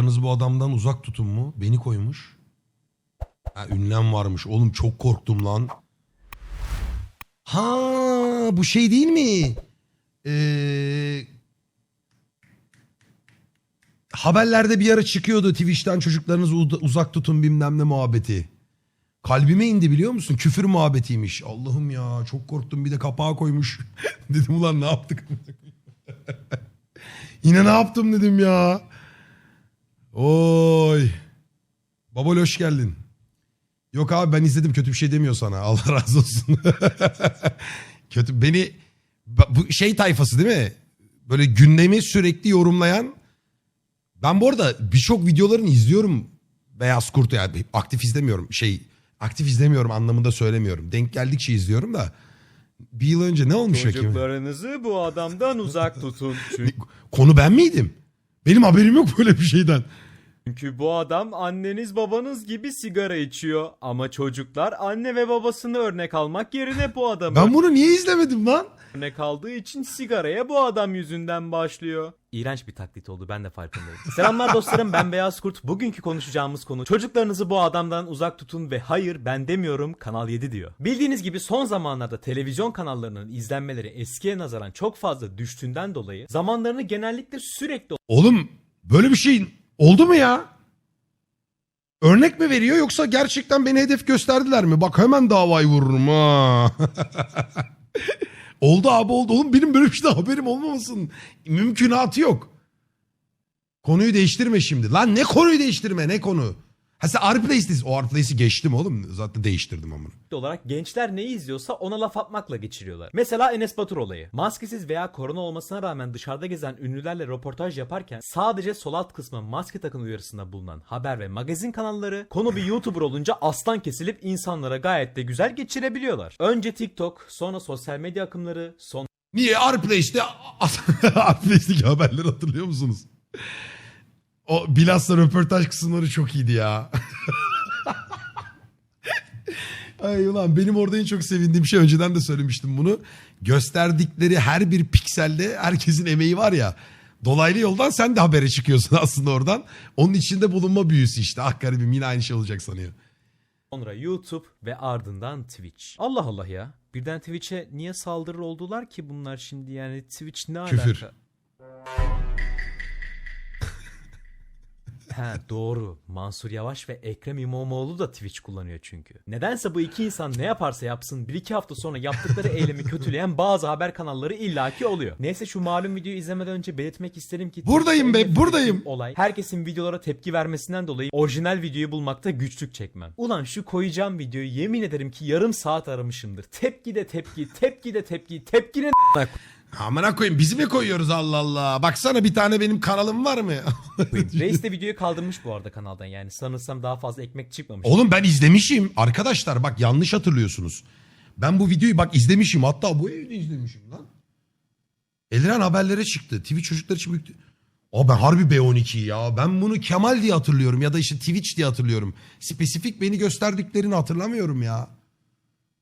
Çocuklarınızı bu adamdan uzak tutun mu? Beni koymuş. Ha, ünlem varmış. Oğlum çok korktum lan. Ha bu şey değil mi? Ee, haberlerde bir ara çıkıyordu Twitch'ten çocuklarınızı uzak tutun bilmem ne muhabbeti. Kalbime indi biliyor musun? Küfür muhabbetiymiş. Allah'ım ya çok korktum bir de kapağı koymuş. dedim ulan ne yaptık? Yine ne yaptım dedim ya. Oy. Babol hoş geldin. Yok abi ben izledim kötü bir şey demiyor sana. Allah razı olsun. kötü beni bu şey tayfası değil mi? Böyle gündemi sürekli yorumlayan. Ben bu arada birçok videolarını izliyorum. Beyaz Kurt yani aktif izlemiyorum. Şey aktif izlemiyorum anlamında söylemiyorum. Denk geldikçe izliyorum da. Bir yıl önce ne olmuş bakayım? Çocuklarınızı bu adamdan uzak tutun. Çünkü Konu ben miydim? Benim haberim yok böyle bir şeyden. Çünkü bu adam anneniz babanız gibi sigara içiyor. Ama çocuklar anne ve babasını örnek almak yerine bu adamı Ben bunu niye izlemedim lan? örnek aldığı için sigaraya bu adam yüzünden başlıyor. İğrenç bir taklit oldu ben de farkındayım. Selamlar dostlarım ben Beyaz Kurt. Bugünkü konuşacağımız konu çocuklarınızı bu adamdan uzak tutun ve hayır ben demiyorum Kanal 7 diyor. Bildiğiniz gibi son zamanlarda televizyon kanallarının izlenmeleri eskiye nazaran çok fazla düştüğünden dolayı zamanlarını genellikle sürekli Oğlum böyle bir şey oldu mu ya? Örnek mi veriyor yoksa gerçekten beni hedef gösterdiler mi? Bak hemen davayı vururum ha. oldu abi oldu. Oğlum benim böyle bir şeyden haberim olmamasın. Mümkünatı yok. Konuyu değiştirme şimdi. Lan ne konuyu değiştirme ne konu? Ha sen Arplace'desin. O Arplace'i geçtim oğlum. Zaten değiştirdim ama. olarak gençler neyi izliyorsa ona laf atmakla geçiriyorlar. Mesela Enes Batur olayı. Maskesiz veya korona olmasına rağmen dışarıda gezen ünlülerle röportaj yaparken sadece sol alt kısmı maske takın uyarısında bulunan haber ve magazin kanalları konu bir YouTuber olunca aslan kesilip insanlara gayet de güzel geçirebiliyorlar. Önce TikTok, sonra sosyal medya akımları, sonra Niye Arplace'de Arplace'deki haberleri hatırlıyor musunuz? O bilhassa röportaj kısımları çok iyiydi ya. Ay ulan benim orada en çok sevindiğim şey önceden de söylemiştim bunu. Gösterdikleri her bir pikselde herkesin emeği var ya. Dolaylı yoldan sen de habere çıkıyorsun aslında oradan. Onun içinde bulunma büyüsü işte. Ah garibim yine aynı şey olacak sanıyor. sonra YouTube ve ardından Twitch. Allah Allah ya. Birden Twitch'e niye saldırır oldular ki bunlar şimdi yani Twitch ne Küfür. alaka? He doğru. Mansur Yavaş ve Ekrem İmamoğlu da Twitch kullanıyor çünkü. Nedense bu iki insan ne yaparsa yapsın bir iki hafta sonra yaptıkları eylemi kötüleyen bazı haber kanalları illaki oluyor. Neyse şu malum videoyu izlemeden önce belirtmek isterim ki Buradayım be, buradayım. Olay herkesin videolara tepki vermesinden dolayı orijinal videoyu bulmakta güçlük çekmem. Ulan şu koyacağım videoyu yemin ederim ki yarım saat aramışımdır. Tepki de tepki, tepki de tepki, tepki ne Amına koyayım bizi mi koyuyoruz Allah Allah. Baksana bir tane benim kanalım var mı? Reis de videoyu kaldırmış bu arada kanaldan yani sanırsam daha fazla ekmek çıkmamış. Oğlum ben izlemişim. Arkadaşlar bak yanlış hatırlıyorsunuz. Ben bu videoyu bak izlemişim. Hatta bu evde izlemişim lan. Eliren haberlere çıktı. Twitch çocuklar için büyük... Aa ben harbi B12 ya. Ben bunu Kemal diye hatırlıyorum ya da işte Twitch diye hatırlıyorum. Spesifik beni gösterdiklerini hatırlamıyorum ya.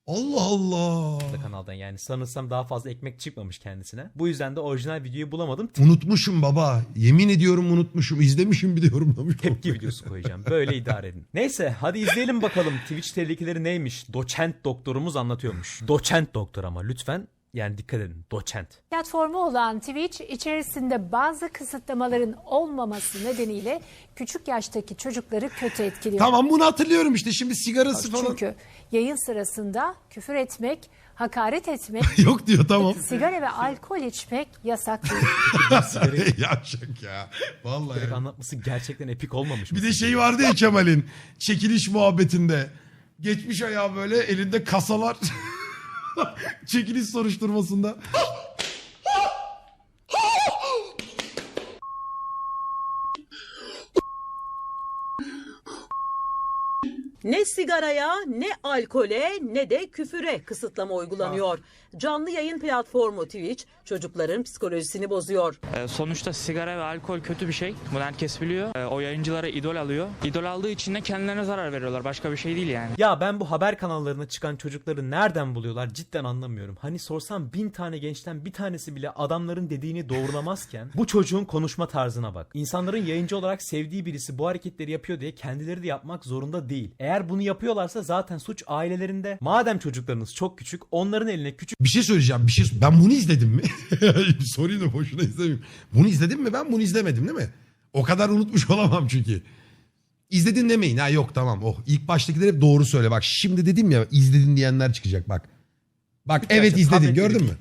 Allah Allah. da kanaldan yani sanırsam daha fazla ekmek çıkmamış kendisine. Bu yüzden de orijinal videoyu bulamadım. Unutmuşum baba. Yemin ediyorum unutmuşum. İzlemişim bir de yorumlamışım. Tepki videosu koyacağım. Böyle idare edin. Neyse hadi izleyelim bakalım Twitch tehlikeleri neymiş. Doçent doktorumuz anlatıyormuş. Doçent doktor ama lütfen yani dikkat edin. Doçent. Platformu olan Twitch içerisinde bazı kısıtlamaların olmaması nedeniyle küçük yaştaki çocukları kötü etkiliyor. Tamam bunu hatırlıyorum işte. Şimdi sigarası falan. Çünkü yayın sırasında küfür etmek, hakaret etmek, Yok diyor tamam. sigara ve alkol içmek yasak değil. Yavşak ya. Vallahi. ya. Anlatması gerçekten epik olmamış mı? Bir de şey vardı ya Kemal'in çekiliş muhabbetinde. Geçmiş ayağı böyle elinde kasalar. çekiliş soruşturmasında. Ne sigaraya, ne alkole, ne de küfüre kısıtlama uygulanıyor. Canlı yayın platformu Twitch, çocukların psikolojisini bozuyor. Ee, Sonuçta sigara ve alkol kötü bir şey. Bunu herkes biliyor. Ee, O yayıncılara idol alıyor. İdol aldığı için de kendilerine zarar veriyorlar. Başka bir şey değil yani. Ya ben bu haber kanallarına çıkan çocukları nereden buluyorlar cidden anlamıyorum. Hani sorsam bin tane gençten bir tanesi bile adamların dediğini doğrulamazken bu çocuğun konuşma tarzına bak. İnsanların yayıncı olarak sevdiği birisi bu hareketleri yapıyor diye kendileri de yapmak zorunda değil. Eğer bunu yapıyorlarsa zaten suç ailelerinde. Madem çocuklarınız çok küçük onların eline küçük Bir şey söyleyeceğim. Bir şey ben bunu izledim mi? Sorayım da boşuna izlemeyeyim. Bunu izledim mi? Ben bunu izlemedim değil mi? O kadar unutmuş olamam çünkü. İzledin demeyin. Ha yok tamam. Oh ilk baştakiler hep doğru söyle. Bak şimdi dedim ya izledin diyenler çıkacak bak. Bak evet izledin gördün mü?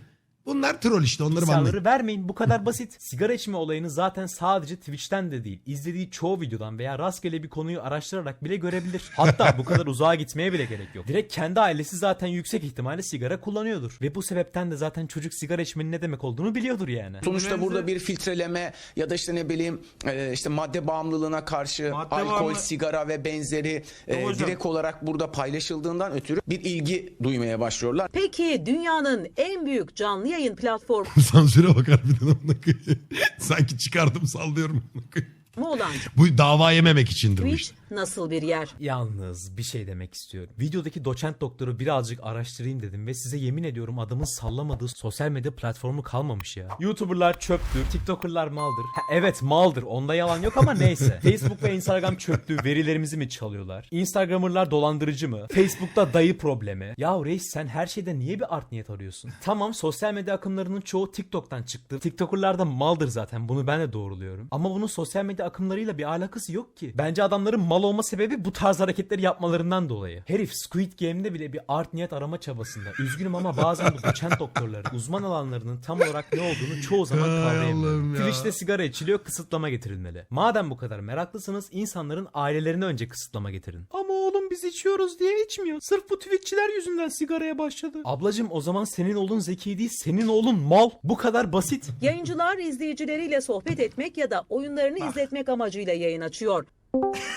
Bunlar troll işte onları banlayın. Bilgisayarları vermeyin bu kadar basit. Sigara içme olayını zaten sadece Twitch'ten de değil. izlediği çoğu videodan veya rastgele bir konuyu araştırarak bile görebilir. Hatta bu kadar uzağa gitmeye bile gerek yok. Direkt kendi ailesi zaten yüksek ihtimalle sigara kullanıyordur. Ve bu sebepten de zaten çocuk sigara içmenin ne demek olduğunu biliyordur yani. Sonuçta burada bir filtreleme ya da işte ne bileyim e, işte madde bağımlılığına karşı alkol, sigara ve benzeri e, direkt olarak burada paylaşıldığından ötürü bir ilgi duymaya başlıyorlar. Peki dünyanın en büyük canlı yayın platformu Sansüre bakar bir de. Sanki çıkardım sallıyorum. olan Bu dava yememek içindir bu Twitch işte. Nasıl bir yer? Yalnız bir şey demek istiyorum. Videodaki doçent doktoru birazcık araştırayım dedim ve size yemin ediyorum adamın sallamadığı sosyal medya platformu kalmamış ya. YouTuber'lar çöptür, TikToker'lar maldır. Ha, evet maldır onda yalan yok ama neyse. Facebook ve Instagram çöptü, verilerimizi mi çalıyorlar? Instagram'ırlar dolandırıcı mı? Facebook'ta dayı problemi. Ya reis sen her şeyde niye bir art niyet arıyorsun? Tamam sosyal medya akımlarının çoğu TikTok'tan çıktı. TikToker'lar da maldır zaten bunu ben de doğruluyorum. Ama bunun sosyal medya akımlarıyla bir alakası yok ki. Bence adamların mal olma sebebi bu tarz hareketleri yapmalarından dolayı. Herif Squid Game'de bile bir art niyet arama çabasında. Üzgünüm ama bazen bu doçent doktorları uzman alanlarının tam olarak ne olduğunu çoğu zaman kavrayamıyor. Twitch'te sigara içiliyor kısıtlama getirilmeli. Madem bu kadar meraklısınız insanların ailelerine önce kısıtlama getirin. Ama oğlum biz içiyoruz diye içmiyor. Sırf bu Twitch'çiler yüzünden sigaraya başladı. Ablacım o zaman senin oğlun zeki değil senin oğlun mal. Bu kadar basit. Yayıncılar izleyicileriyle sohbet etmek ya da oyunlarını izletmek amacıyla yayın açıyor.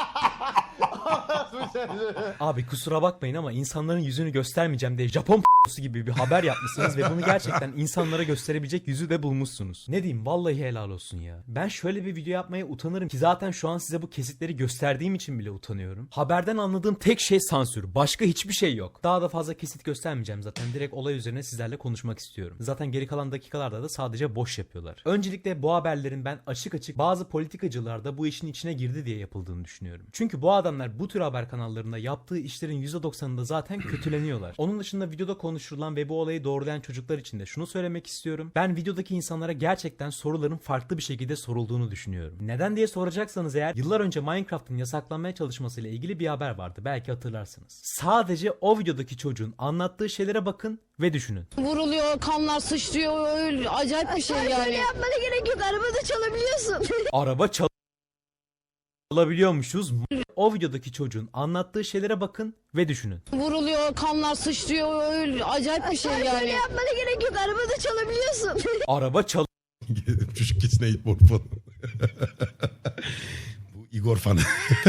Abi kusura bakmayın ama insanların yüzünü göstermeyeceğim diye Japon p***su gibi bir haber yapmışsınız ve bunu gerçekten insanlara gösterebilecek yüzü de bulmuşsunuz. Ne diyeyim vallahi helal olsun ya. Ben şöyle bir video yapmaya utanırım ki zaten şu an size bu kesitleri gösterdiğim için bile utanıyorum. Haberden anladığım tek şey sansür. Başka hiçbir şey yok. Daha da fazla kesit göstermeyeceğim zaten. Direkt olay üzerine sizlerle konuşmak istiyorum. Zaten geri kalan dakikalarda da sadece boş yapıyorlar. Öncelikle bu haberlerin ben açık açık bazı politikacılar da bu işin içine girdi diye yapıldığını düşünüyorum. Çünkü bu adamlar bu tür haber kanallarında yaptığı işlerin %90'ında zaten kötüleniyorlar. Onun dışında videoda konuşulan ve bu olayı doğrulayan çocuklar için de şunu söylemek istiyorum. Ben videodaki insanlara gerçekten soruların farklı bir şekilde sorulduğunu düşünüyorum. Neden diye soracaksanız eğer yıllar önce Minecraft'ın yasaklanmaya çalışmasıyla ilgili bir haber vardı. Belki hatırlarsınız. Sadece o videodaki çocuğun anlattığı şeylere bakın ve düşünün. vuruluyor, kanlar sıçrıyor, öyle acayip bir şey yani. yapmana gerek yok. Arabada çalabiliyorsun. Araba çal alabiliyormuşuz. O videodaki çocuğun anlattığı şeylere bakın ve düşünün. Vuruluyor, kanlar sıçrıyor, öyle acayip bir şey yani. yapmana gerek yok. Arabada çalabiliyorsun. Araba çal Çocuk kesin eğitmen falan. Igor fanı.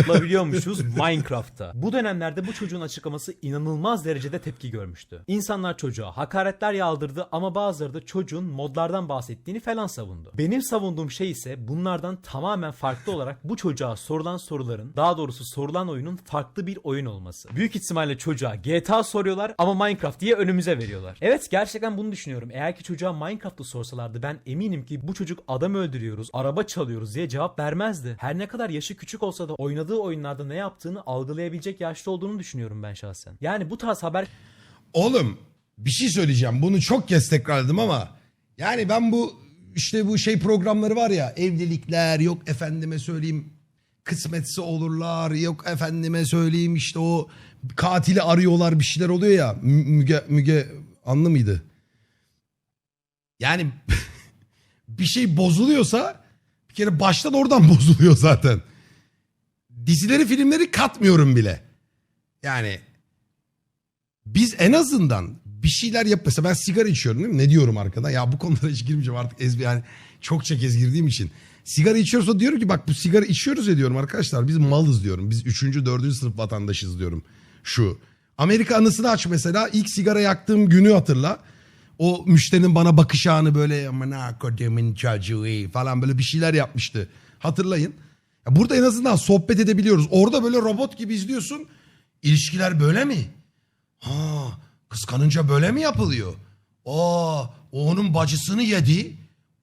bulabiliyormuşuz Minecraft'ta. Bu dönemlerde bu çocuğun açıklaması inanılmaz derecede tepki görmüştü. İnsanlar çocuğa hakaretler yağdırdı ama bazıları da çocuğun modlardan bahsettiğini falan savundu. Benim savunduğum şey ise bunlardan tamamen farklı olarak bu çocuğa sorulan soruların daha doğrusu sorulan oyunun farklı bir oyun olması. Büyük ihtimalle çocuğa GTA soruyorlar ama Minecraft diye önümüze veriyorlar. Evet gerçekten bunu düşünüyorum. Eğer ki çocuğa Minecraft'ı sorsalardı ben eminim ki bu çocuk adam öldürüyoruz, araba çalıyoruz diye cevap vermezdi. Her ne kadar yaşı küçük olsa da oynadığı oyunlarda ne yaptığını algılayabilecek yaşta olduğunu düşünüyorum ben şahsen. Yani bu tarz haber Oğlum bir şey söyleyeceğim. Bunu çok kez tekrarladım ama yani ben bu işte bu şey programları var ya evlilikler yok efendime söyleyeyim kısmetse olurlar yok efendime söyleyeyim işte o katili arıyorlar bir şeyler oluyor ya Mü- Müge, Müge anlı mıydı? Yani bir şey bozuluyorsa bir kere baştan oradan bozuluyor zaten. Dizileri filmleri katmıyorum bile. Yani biz en azından bir şeyler yap. Mesela ben sigara içiyorum değil mi? Ne diyorum arkada? Ya bu konulara hiç girmeyeceğim artık ezbi yani çokça kez girdiğim için. Sigara içiyorsa diyorum ki bak bu sigara içiyoruz ya diyorum arkadaşlar. Biz malız diyorum. Biz 3. 4. sınıf vatandaşız diyorum. Şu. Amerika anısını aç mesela. ilk sigara yaktığım günü hatırla. O müşterinin bana bakış anı böyle amına kodumun çocuğu falan böyle bir şeyler yapmıştı. Hatırlayın. Ya burada en azından sohbet edebiliyoruz. Orada böyle robot gibi izliyorsun. İlişkiler böyle mi? Ha, kıskanınca böyle mi yapılıyor? Aa, onun bacısını yedi.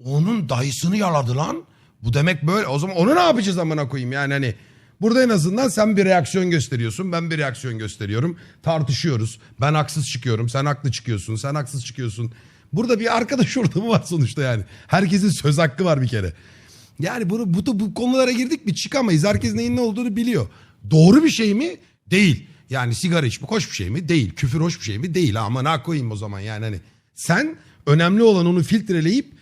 Onun dayısını yaladı lan. Bu demek böyle. O zaman onu ne yapacağız amına koyayım yani hani. Burada en azından sen bir reaksiyon gösteriyorsun. Ben bir reaksiyon gösteriyorum. Tartışıyoruz. Ben haksız çıkıyorum. Sen haklı çıkıyorsun. Sen haksız çıkıyorsun. Burada bir arkadaş ortamı var sonuçta yani. Herkesin söz hakkı var bir kere. Yani bunu, bu, bu konulara girdik mi çıkamayız. Herkes neyin ne olduğunu biliyor. Doğru bir şey mi? Değil. Yani sigara içmek hoş bir şey mi? Değil. Küfür hoş bir şey mi? Değil. Ama ne koyayım o zaman yani hani. Sen önemli olan onu filtreleyip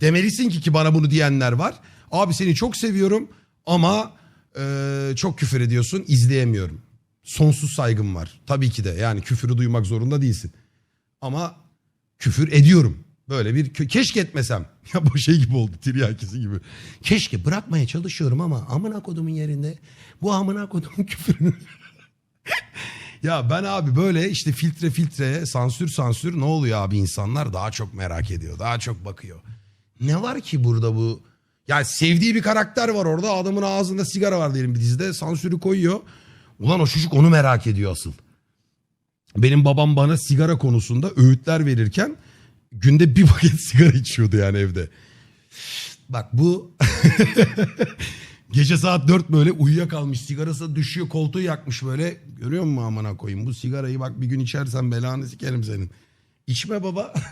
demelisin ki ki bana bunu diyenler var. Abi seni çok seviyorum ama eee, çok küfür ediyorsun izleyemiyorum. Sonsuz saygım var. Tabii ki de yani küfürü duymak zorunda değilsin. Ama küfür ediyorum. Böyle bir keşke etmesem. Ya bu şey gibi oldu tiryakisi gibi. Keşke bırakmaya çalışıyorum ama amına kodumun yerinde bu amına kodumun küfürünü. ya ben abi böyle işte filtre filtre sansür sansür ne oluyor abi insanlar daha çok merak ediyor. Daha çok bakıyor. Ne var ki burada bu? Ya sevdiği bir karakter var orada adamın ağzında sigara var diyelim bir dizide sansürü koyuyor. Ulan o çocuk onu merak ediyor asıl. Benim babam bana sigara konusunda öğütler verirken günde bir paket sigara içiyordu yani evde. Bak bu gece saat 4 böyle uyuyakalmış sigarası düşüyor koltuğu yakmış böyle. Görüyor musun amına koyayım bu sigarayı bak bir gün içersen belanı sikerim senin. İçme baba.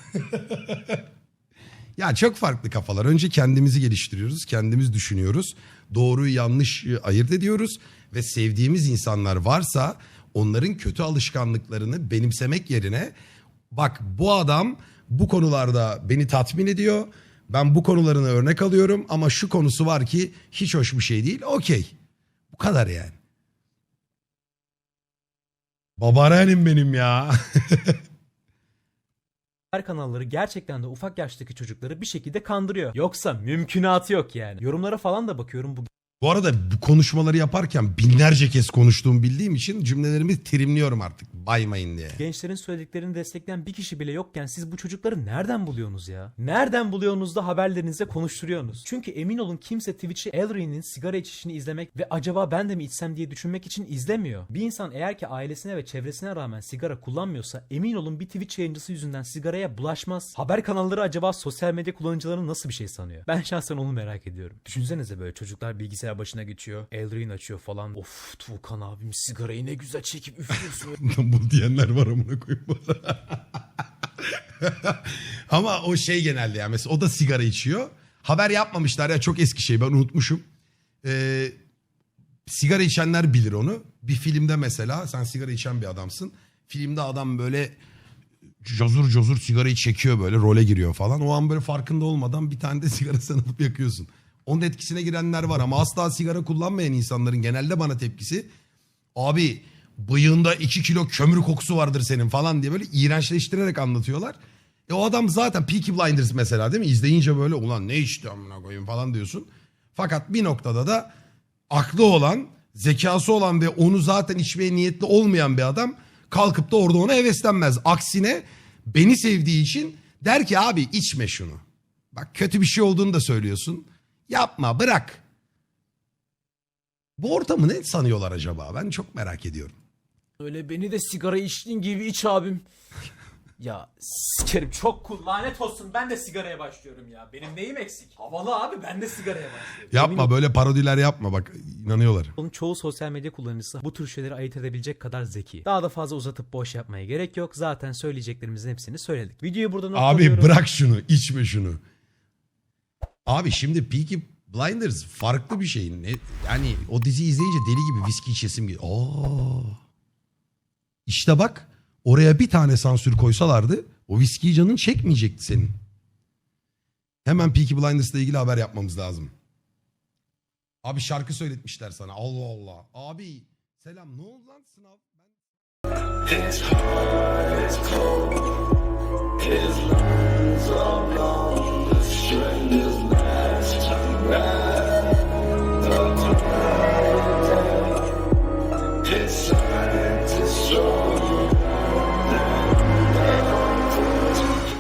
Ya çok farklı kafalar. Önce kendimizi geliştiriyoruz, kendimiz düşünüyoruz. Doğruyu yanlış ayırt ediyoruz ve sevdiğimiz insanlar varsa onların kötü alışkanlıklarını benimsemek yerine bak bu adam bu konularda beni tatmin ediyor. Ben bu konularını örnek alıyorum ama şu konusu var ki hiç hoş bir şey değil. Okey. Bu kadar yani. Babaannem benim ya. haber kanalları gerçekten de ufak yaştaki çocukları bir şekilde kandırıyor. Yoksa mümkünatı yok yani. Yorumlara falan da bakıyorum bu Bu arada bu konuşmaları yaparken binlerce kez konuştuğumu bildiğim için cümlelerimi trimliyorum artık. Baymayın diye. gençlerin söylediklerini destekleyen bir kişi bile yokken siz bu çocukları nereden buluyorsunuz ya? Nereden buluyorsunuz da haberlerinize konuşturuyorsunuz? Çünkü emin olun kimse Twitch'i Elrin'in sigara içişini izlemek ve acaba ben de mi içsem diye düşünmek için izlemiyor. Bir insan eğer ki ailesine ve çevresine rağmen sigara kullanmıyorsa emin olun bir Twitch yayıncısı yüzünden sigaraya bulaşmaz. Haber kanalları acaba sosyal medya kullanıcılarını nasıl bir şey sanıyor? Ben şahsen onu merak ediyorum. Düşünsenize böyle çocuklar bilgisayar başına geçiyor. Elrin açıyor falan. Of Tuğkan abim sigarayı ne güzel çekip üflüyorsun. Bu diyenler var amına koyayım. Ama o şey genelde yani mesela o da sigara içiyor. Haber yapmamışlar ya çok eski şey ben unutmuşum. Ee, sigara içenler bilir onu. Bir filmde mesela sen sigara içen bir adamsın. Filmde adam böyle cozur cozur sigarayı çekiyor böyle role giriyor falan. O an böyle farkında olmadan bir tane de sigara sen alıp yakıyorsun. Onun etkisine girenler var ama asla sigara kullanmayan insanların genelde bana tepkisi abi bıyığında iki kilo kömür kokusu vardır senin falan diye böyle iğrençleştirerek anlatıyorlar. E o adam zaten Peaky Blinders mesela değil mi? İzleyince böyle ulan ne içti amına koyayım falan diyorsun. Fakat bir noktada da aklı olan, zekası olan ve onu zaten içmeye niyetli olmayan bir adam kalkıp da orada ona heveslenmez. Aksine beni sevdiği için der ki abi içme şunu. Bak kötü bir şey olduğunu da söylüyorsun. Yapma bırak. Bu ortamı ne sanıyorlar acaba? Ben çok merak ediyorum. Öyle beni de sigara içtiğin gibi iç abim. ya sikerim çok cool lanet olsun ben de sigaraya başlıyorum ya. Benim neyim eksik? Havalı abi ben de sigaraya başlıyorum. Yapma böyle parodiler yapma bak inanıyorlar. Onun çoğu sosyal medya kullanıcısı bu tür şeyleri ayırt edebilecek kadar zeki. Daha da fazla uzatıp boş yapmaya gerek yok. Zaten söyleyeceklerimizin hepsini söyledik. Videoyu burada noktalıyorum. Abi bırak şunu içme şunu. Abi şimdi Peaky Blinders farklı bir şey. Ne, yani o dizi izleyince deli gibi viski içesim geliyor. Oo. İşte bak oraya bir tane sansür koysalardı o viskiyi canın çekmeyecekti senin. Hemen Peaky Blinders'la ilgili haber yapmamız lazım. Abi şarkı söyletmişler sana. Allah Allah. Abi selam ne oldu lan sınav? Ben... No.